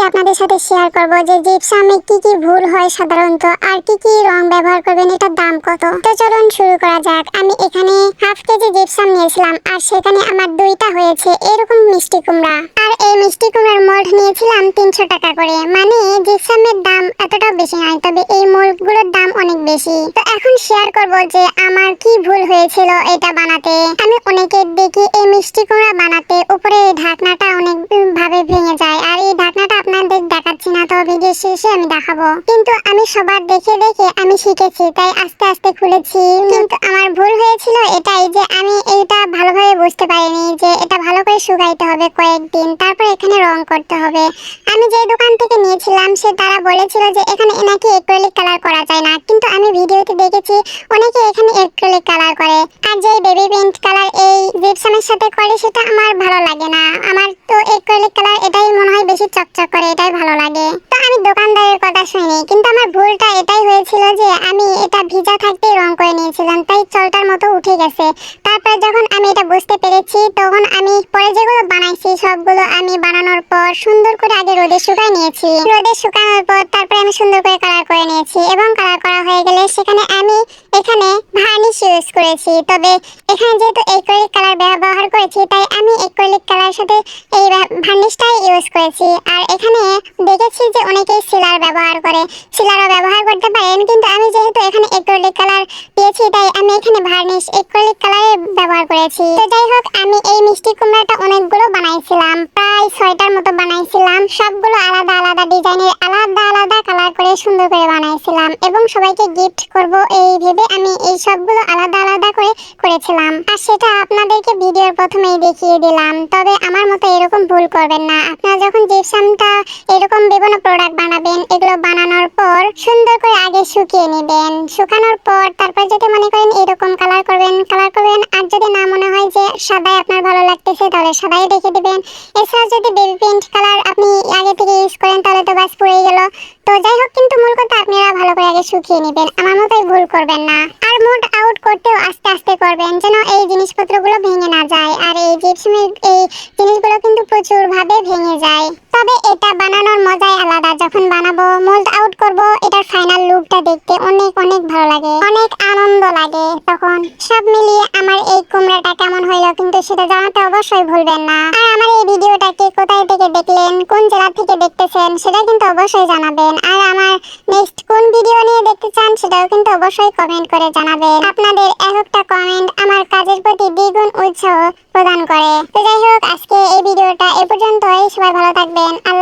আজকে আপনাদের সাথে শেয়ার করব যে জিপসামে কি কি ভুল হয় সাধারণত আর কি কি রং ব্যবহার করবেন, এটার দাম কত? তো চলুন শুরু করা যাক। আমি এখানে হাফ কেজি জিপসাম নিয়েছিলাম আর সেখানে আমার দুইটা হয়েছে এরকম মিষ্টি কুমড়া। আর এই মিষ্টি কুমড়ার মোল্ড নিয়েছিলাম তিনশো টাকা করে। মানে জিপসামের দাম এতটাও বেশি নয়, তবে এই মোল্ডগুলোর দাম অনেক বেশি। তো এখন শেয়ার করব যে আমার কি ভুল হয়েছিল এটা বানাতে। আমি অনেকের দেখি এই মিষ্টি কুমড়া বানাতে। উপরে এই ঢাকনাটা অনেক তো শেষে আমি দেখাবো। কিন্তু আমি সবার দেখে দেখে আমি শিখেছি, তাই আস্তে আস্তে খুলেছি। কিন্তু আমার ভুল হয়েছিল এটাই যে আমি এইটা ভালোভাবে বুঝতে পারিনি যে এটা ভালো করে শুকাইতে হবে কয়েকদিন। তারপর এখানে রং করতে হবে। আমি যে দোকান থেকে নিয়েছিলাম, সে তারা বলেছিল যে এখানে নাকি অ্যাক্রিলিক কালার করা যায় না। কিন্তু আমি ভিডিওতে দেখেছি, অনেকে এখানে অ্যাক্রিলিক কালার করে। আর যে বেবি পেইন্ট কালার এই জিপসামের সাথে করে, সেটা আমার ভালো লাগে না। আমার তো অ্যাক্রিলিক কালার এটাই মনে হয় বেশি চকচক করে, এটাই ভালো লাগে। তো আমি দোকানদারের কথা শুনি কিন্তু আমার ভুলটা এটাই হয়েছিল যে আমি এটা ভিজা থাকতেই রং করে নিয়েছিলাম, তাই চলটার মতো উঠে গেছে। তারপর যখন আমি এটা বুঝতে পেরেছি, তখন আমি পরে যেগুলো বানাইছি, সবগুলো আমি বানানোর পর সুন্দর করে আগে রোদে শুকাই নিয়েছি। রোদে শুকানোর পর তারপরে আমি সুন্দর করে কালার করে নিয়েছি এবং কালার করা হয়ে গেলে সেখানে আমি এখানে ভার্নিশ ইউজ করেছি। তবে এখানে যেহেতু অ্যাক্রিলিক কালার ব্যবহার করেছি, তাই আমি অ্যাক্রিলিক কালার সাথে এই ভার্নিশটাই ইউজ করেছি। আর এখানে দেখেছি যে অনেকেই সিলার ব্যবহার করে। সিলারও ব্যবহার করতে পারেন, কিন্তু আমি যেহেতু এখানে অ্যাক্রিলিক কালার পেয়েছি তাই আমি এখানে ভার্নিশ অ্যাক্রিলিক কালারে ব্যবহার করেছি। তো যাই হোক, আমি এই মিষ্টি কুমড়াটা অনেকগুলো বানাইছিলাম। ছয়টার মতো বানাইছিলাম। সবগুলো আলাদা আলাদা ডিজাইনের আলাদা আলাদা কালার করে সুন্দর করে বানাইছিলাম এবং সবাইকে গিফট করব এই ভেবে আমি এই সবগুলো আলাদা আলাদা করে করেছিলাম। আর সেটা আপনাদেরকে ভিডিওর প্রথমেই দেখিয়ে দিলাম। তবে আমার মতো এরকম ভুল করবেন না। আপনারা যখন জিপসামটা এরকম বিভিন্ন প্রোডাক্ট বানাবেন, এগুলো বানানোর পর সুন্দর করে আগে শুকিয়ে নেবেন। শুকানোর পর তারপর যদি মনে করেন এরকম কালার করবেন কালার করবেন। আর যদি না মনে হয় যে সাদাই আপনার ভালো লাগতেছে, তাহলে সাদাই রেখে দিবেন। এছাড়া যদি বেবি পেইন্ট কালার আপনি আগে থেকে ইউজ করেন, তাহলে তো বাস পড়ে গেল। তো যাই হোক, কিন্তু মূল কথা আপনারা ভালো করে আগে শুকিয়ে নেবেন। আমার মতোই ভুল করবেন না। আর মোট আউট করতেও আস্তে আস্তে করবেন, যেন এই জিনিসপত্রগুলো ভেঙে না যায়। আর এই জিপসমের এই জিনিসগুলো কিন্তু প্রচুরভাবে ভেঙে যায়। তবে এটা বানানোর মজাই আলাদা। যখন বানাবো মোল্ড আউট করব, এটার ফাইনাল লুকটা দেখতে অনেক অনেক ভালো লাগে। অনেক আনন্দ লাগে তখন। সব মিলিয়ে আমার এই কুমড়াটা কেমন হইল কিন্তু সেটা জানাতে অবশ্যই ভুলবেন না। আর আমার এই ভিডিওটাকে কোথায় থেকে দেখলেন, কোন জেলা থেকে দেখতেছেন সেটা কিন্তু অবশ্যই জানাবেন। আর আমার নেক্সট কোন ভিডিও নিয়ে দেখতে চান, সেটাও কিন্তু অবশ্যই কমেন্ট করে জানাবেন। আপনাদের এক একটা কমেন্ট আমার কাজের প্রতি দ্বিগুণ উৎসাহ প্রদান করে। তো যাই হোক, আজকে এই ভিডিওটা এ পর্যন্তই। সবাই ভালো থাকবেন। আল্লাহ